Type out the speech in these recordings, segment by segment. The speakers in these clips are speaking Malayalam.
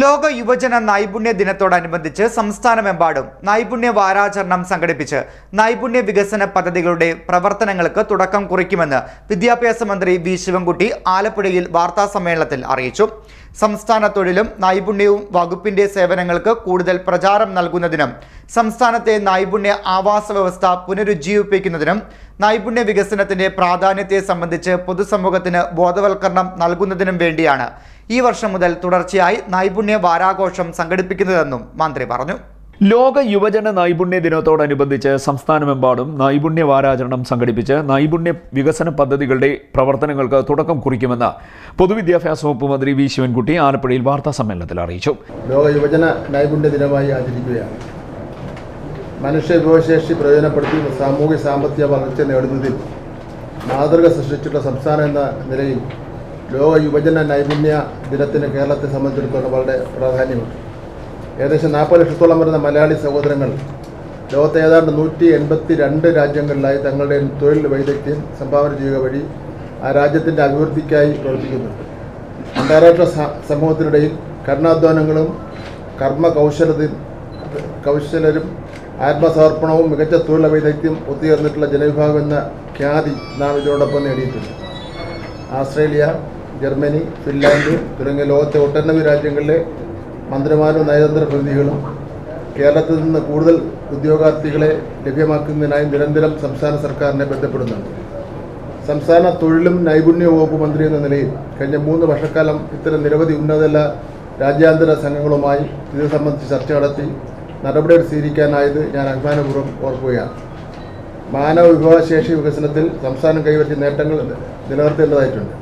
ലോക യുവജന നൈപുണ്യ ദിനത്തോടനുബന്ധിച്ച് സംസ്ഥാനമെമ്പാടും നൈപുണ്യ വാരാചരണം സംഘടിപ്പിച്ച് നൈപുണ്യ വികസന പദ്ധതികളുടെ പ്രവർത്തനങ്ങൾക്ക് തുടക്കം കുറിക്കുമെന്ന് വിദ്യാഭ്യാസ മന്ത്രി വി ശിവൻകുട്ടി ആലപ്പുഴയിൽ വാർത്താ സമ്മേളനത്തിൽ അറിയിച്ചു. സംസ്ഥാന തൊഴിലും നൈപുണ്യവും വകുപ്പിന്റെ സേവനങ്ങൾക്ക് കൂടുതൽ പ്രചാരം നൽകുന്നതിനും സംസ്ഥാനത്തെ നൈപുണ്യ ആവാസ വ്യവസ്ഥ പുനരുജ്ജീവിപ്പിക്കുന്നതിനും നൈപുണ്യ വികസനത്തിന്റെ പ്രാധാന്യത്തെ സംബന്ധിച്ച് പൊതുസമൂഹത്തിന് ബോധവൽക്കരണം നൽകുന്നതിനും വേണ്ടിയാണ് ഈ വർഷം മുതൽ തുടർച്ചയായി നൈപുണ്യ വാരാഘോഷം സംഘടിപ്പിക്കുന്നതെന്നും മന്ത്രി പറഞ്ഞു. ലോക യുവജന നൈപുണ്യ ദിനത്തോടനുബന്ധിച്ച് സംസ്ഥാനമെമ്പാടും നൈപുണ്യ വാരാചരണം സംഘടിപ്പിച്ച് നൈപുണ്യ വികസന പദ്ധതികളുടെ പ്രവർത്തനങ്ങൾക്ക് തുടക്കം കുറിക്കുമെന്ന് പൊതുവിദ്യാഭ്യാസ വകുപ്പ് മന്ത്രി വി ശിവൻകുട്ടി ആലപ്പുഴയിൽ വാർത്താ സമ്മേളനത്തിൽ അറിയിച്ചു. ലോക യുവജന നൈപുണ്യ ദിനമായി ആചരിക്കുകയാണ്. മനുഷ്യ വിഭവശേഷി പ്രയോജനപ്പെടുത്തി സാമൂഹ്യ സാമ്പത്തിക വളർച്ച നേടുന്നതിൽ മാതൃക സൃഷ്ടിച്ചിട്ടുള്ള സംസ്ഥാനം എന്ന നിലയിൽ ലോക യുവജന നൈപുണ്യ ദിനത്തിന് കേരളത്തെ സംബന്ധിച്ചിടത്തോളം വളരെ പ്രാധാന്യമുണ്ട്. ഏകദേശം നാൽപ്പത് ലക്ഷത്തോളം വരുന്ന മലയാളി സഹോദരങ്ങൾ ലോകത്തെ ഏതാണ്ട് നൂറ്റി എൺപത്തി രണ്ട് രാജ്യങ്ങളിലായി തങ്ങളുടെ തൊഴിൽ വൈദഗ്ധ്യം സംഭാവന ചെയ്യുക വഴി ആ രാജ്യത്തിന്റെ അഭിവൃദ്ധിക്കായി പ്രവർത്തിക്കുന്നുണ്ട് അന്താരാഷ്ട്ര സമൂഹത്തിനിടയിൽ കഠിനാധ്വാനങ്ങളും കർമ്മ കൗശലത്തിൽ കൗശലരും ആത്മസമർപ്പണവും മികച്ച തൊഴിൽ വൈദഗ്ധ്യം ഒത്തുചേർന്നിട്ടുള്ള ജനവിഭാഗം എന്ന ഖ്യാതി നാം ഇതിനോടൊപ്പം നേടിയിട്ടുണ്ട്. ആസ്ട്രേലിയ ജർമ്മനി ഫിൻലാൻഡ് തുടങ്ങിയ ലോകത്തെ ഒട്ടനവധി രാജ്യങ്ങളിലെ മന്ത്രിമാരും നയതന്ത്ര പ്രതിനിധികളും കേരളത്തിൽ നിന്ന് കൂടുതൽ ഉദ്യോഗാർത്ഥികളെ ലഭ്യമാക്കുന്നതിനായി നിരന്തരം സംസ്ഥാന സർക്കാരിനെ ബന്ധപ്പെടുന്നുണ്ട്. സംസ്ഥാന തൊഴിലും നൈപുണ്യ വകുപ്പ് മന്ത്രി എന്ന നിലയിൽ കഴിഞ്ഞ മൂന്ന് വർഷക്കാലം ഇത്തരം നിരവധി ഉന്നതല രാജ്യാന്തര സംഘങ്ങളുമായി ഇത് സംബന്ധിച്ച് ചർച്ച നടത്തി നടപടികൾ സ്വീകരിക്കാനായത് ഞാൻ അഭിമാനപൂർവം ഓർക്കുകയാണ്. മാനവ വിഭവശേഷി വികസനത്തിൽ സംസ്ഥാനം കൈവരിച്ച നേട്ടങ്ങൾ നിലനിർത്തേണ്ടതായിട്ടുണ്ട്.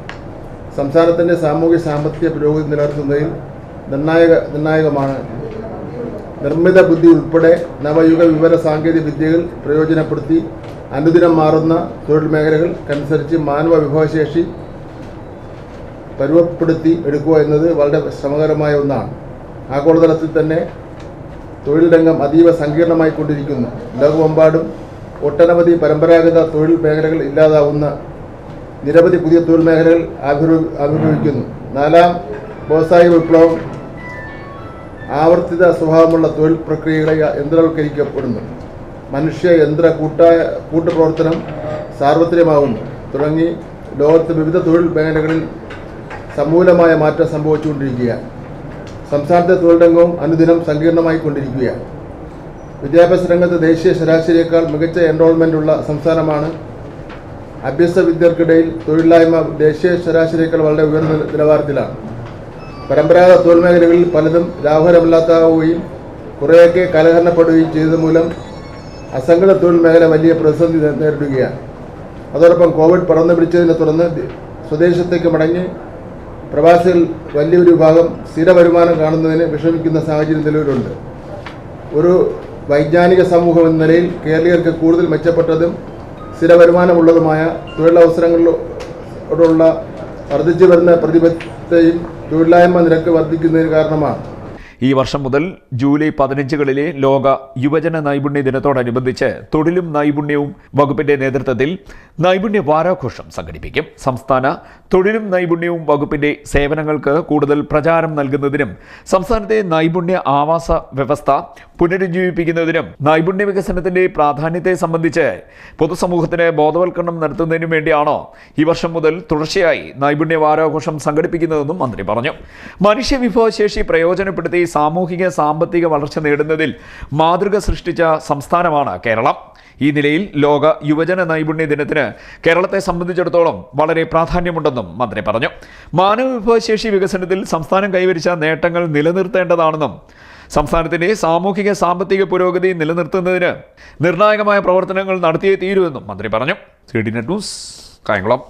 സംസ്ഥാനത്തിന്റെ സാമൂഹ്യ സാമ്പത്തിക പുരോഗതി നിലനിർത്തുന്നതിൽ നിർണായക നിർണായകമാണ്. നിർമ്മിത ബുദ്ധി ഉൾപ്പെടെ നവയുഗ വിവര സാങ്കേതിക വിദ്യകൾ പ്രയോജനപ്പെടുത്തി അനുദിനം മാറുന്ന തൊഴിൽ മേഖലകൾക്കനുസരിച്ച് മാനവ വിഭവശേഷി പരുവപ്പെടുത്തി എടുക്കുക എന്നത് വളരെ ശ്രമകരമായ ഒന്നാണ്. ആഗോളതലത്തിൽ തന്നെ തൊഴിൽ രംഗം അതീവ സങ്കീർണമായി കൊണ്ടിരിക്കുന്നു. ലോകമെമ്പാടും ഒട്ടനവധി പരമ്പരാഗത തൊഴിൽ മേഖലകൾ ഇല്ലാതാവുന്ന നിരവധി പുതിയ തൊഴിൽ മേഖലകൾ ആവിർഭ- ആവിർഭവിക്കുന്നു നാലാം വ്യവസായ വിപ്ലവം ആവർത്തിത സ്വഭാവമുള്ള തൊഴിൽ പ്രക്രിയകളെ യന്ത്രവൽക്കരിക്കപ്പെടുന്നു. മനുഷ്യ യന്ത്ര കൂട്ടായ കൂട്ടുപ്രവർത്തനം സാർവത്രികമാകുന്നു. തുടങ്ങി ലോകത്ത് വിവിധ തൊഴിൽ മേഖലകളിൽ സമൂലമായ മാറ്റം സംഭവിച്ചുകൊണ്ടിരിക്കുകയാണ്. സംസ്ഥാനത്തെ തൊഴിൽ രംഗവും അനുദിനം സങ്കീർണമായി കൊണ്ടിരിക്കുകയാണ് വിദ്യാഭ്യാസ രംഗത്ത് ദേശീയ ശരാശരിയേക്കാൾ മികച്ച എൻറോൾമെന്റ് ഉള്ള സംസ്ഥാനമാണ് അഭ്യസ്ത വിദ്യർക്കിടയിൽ തൊഴിലില്ലായ്മ ദേശീയ ശരാശരിയേക്കാൾ വളരെ ഉയർന്ന നിലവാരത്തിലാണ്. പരമ്പരാഗത തൊഴിൽ മേഖലകളിൽ പലതും ലാഭകരമില്ലാത്താവുകയും കുറേയൊക്കെ കലഹരണപ്പെടുകയും ചെയ്തത് മൂലം അസംഘടിത തൊഴിൽ മേഖല വലിയ പ്രതിസന്ധി നേരിടുകയാണ്. അതോടൊപ്പം കോവിഡ് പടർന്നു പിടിച്ചതിനെ തുടർന്ന് സ്വദേശത്തേക്ക് മടങ്ങി പ്രവാസികൾ വലിയൊരു വിഭാഗം സ്ഥിര വരുമാനം കാണുന്നതിന് വിഷമിക്കുന്ന സാഹചര്യം നിലവിലുണ്ട്. ഒരു വൈജ്ഞാനിക സമൂഹം എന്ന നിലയിൽ കേരളീയർക്ക് കൂടുതൽ മെച്ചപ്പെട്ടതും സ്ഥിര വരുമാനമുള്ളതുമായ തൊഴിലവസരങ്ങളോടുള്ള വർദ്ധിച്ചു വരുന്ന പ്രതിബദ്ധതയും തൊഴിലില്ലായ്മ നിരക്ക് വർദ്ധിക്കുന്നതിന് കാരണമാണ്. ഈ വർഷം മുതൽ ജൂലൈ പതിനഞ്ചുകളിലെ ലോക യുവജന നൈപുണ്യ ദിനത്തോടനുബന്ധിച്ച് തൊഴിലും നൈപുണ്യവും വകുപ്പിന്റെ നേതൃത്വത്തിൽ നൈപുണ്യ വാരാഘോഷം സംഘടിപ്പിക്കും. സംസ്ഥാന തൊഴിലും നൈപുണ്യവും വകുപ്പിന്റെ സേവനങ്ങൾക്ക് കൂടുതൽ പ്രചാരം നൽകുന്നതിനും സംസ്ഥാനത്തെ നൈപുണ്യ ആവാസ വ്യവസ്ഥ പുനരുജ്ജീവിപ്പിക്കുന്നതിനും നൈപുണ്യ വികസനത്തിന്റെ പ്രാധാന്യത്തെ സംബന്ധിച്ച് പൊതുസമൂഹത്തിന് ബോധവൽക്കരണം നടത്തുന്നതിനും വേണ്ടിയാണോ ഈ വർഷം മുതൽ തുടർച്ചയായി നൈപുണ്യ വാരാഘോഷം സംഘടിപ്പിക്കുന്നതെന്നും മന്ത്രി പറഞ്ഞു. മനുഷ്യ വിഭവശേഷി പ്രയോജനപ്പെടുത്തി സാമൂഹിക സാമ്പത്തിക വളർച്ച നേടുന്നതിൽ മാതൃക സൃഷ്ടിച്ച സംസ്ഥാനമാണ് കേരളം. ഈ നിലയിൽ ലോക യുവജന നൈപുണ്യ ദിനത്തിന് കേരളത്തെ സംബന്ധിച്ചിടത്തോളം വളരെ പ്രാധാന്യമുണ്ടെന്നും മന്ത്രി പറഞ്ഞു. മാനവ വിഭവശേഷി വികസനത്തിൽ സംസ്ഥാനം കൈവരിച്ച നേട്ടങ്ങൾ നിലനിർത്തേണ്ടതാണെന്നും സംസ്ഥാനത്തിന്റെ സാമൂഹിക സാമ്പത്തിക പുരോഗതി നിലനിർത്തുന്നതിന് നിർണായകമായ പ്രവർത്തനങ്ങൾ നടത്തിയേ തീരുമെന്നും മന്ത്രി പറഞ്ഞു. C D net news Kayamkulam.